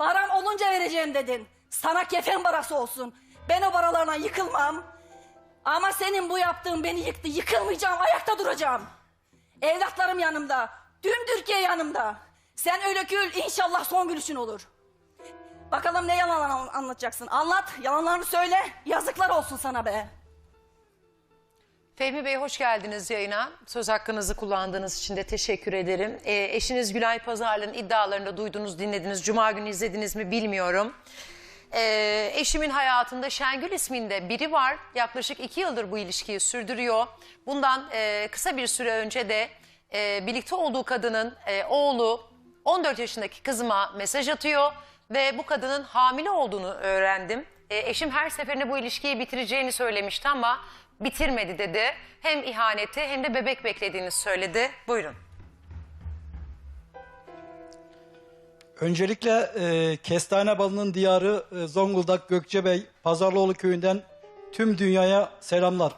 Param olunca vereceğim dedin. Sana kefen parası olsun. Ben o paralarla yıkılmam. Ama senin bu yaptığın beni yıktı. Yıkılmayacağım, ayakta duracağım. Evlatlarım yanımda. Tüm Türkiye yanımda. Sen öyle gül, inşallah son gülüşün olur. Bakalım ne yalan an- anlatacaksın. Anlat, yalanlarını söyle. Yazıklar olsun sana be. Fehmi Bey hoş geldiniz yayına. Söz hakkınızı kullandığınız için de teşekkür ederim. Ee, eşiniz Gülay Pazarlı'nın iddialarını duydunuz, dinlediniz. Cuma günü izlediniz mi bilmiyorum. Ee, eşimin hayatında Şengül isminde biri var. Yaklaşık iki yıldır bu ilişkiyi sürdürüyor. Bundan e, kısa bir süre önce de e, birlikte olduğu kadının e, oğlu 14 yaşındaki kızıma mesaj atıyor. Ve bu kadının hamile olduğunu öğrendim. E, eşim her seferinde bu ilişkiyi bitireceğini söylemişti ama bitirmedi dedi. Hem ihaneti hem de bebek beklediğini söyledi. Buyurun. Öncelikle e, Kestane Balı'nın diyarı e, Zonguldak Gökçebey Pazarlıoğlu köyünden tüm dünyaya selamlar.